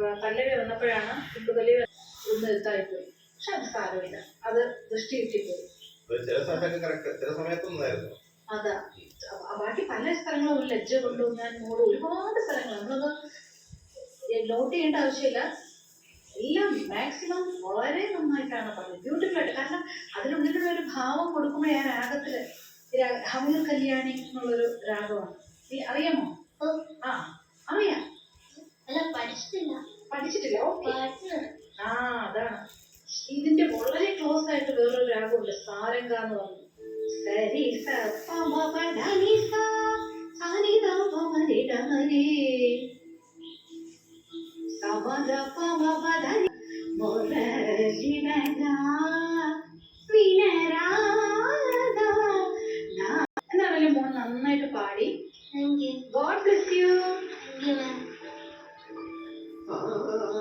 പല്ലവി വന്നപ്പോഴാണ് കുണ്ടുകലി ഒന്ന് എഴുത്തായി പോയി പക്ഷെ അത് സാരമില്ല. അത് ദൃഷ്ടി കിട്ടിപ്പോയി. ചില സമയത്തൊന്നായിരുന്നു. അതാ. ബാക്കി പല സ്ഥലങ്ങളും ഒരു ലജ്ജ കൊണ്ടു ഞാൻ മൂട് ഒരുപാട് സ്ഥലങ്ങൾ. നമ്മളത് നോട്ട് ചെയ്യേണ്ട ആവശ്യമില്ല. എല്ലാം മാക്സിമം വളരെ നന്നായിട്ടാണ് പറഞ്ഞത്. ബ്യൂട്ടിഫുൾ ആയിട്ട്. കാരണം അതിനുള്ളിലുള്ള ഒരു ഭാവം കൊടുക്കുമ്പോൾ ഞാൻ രാഗത്തിൽ ഹമീർ കല്യാണി എന്നുള്ളൊരു രാഗമാണ്. നീ അറിയാമോ. ആ അറിയാം. ഇതിന്റെ വളരെ ക്ലോസ് ആയിട്ട് വേറൊരു രാഗമുണ്ട് സാരംഗ എന്ന് പറഞ്ഞു. സരി എന്നാണല്ലേ മോൻ നന്നായിട്ട് പാടി. God bless you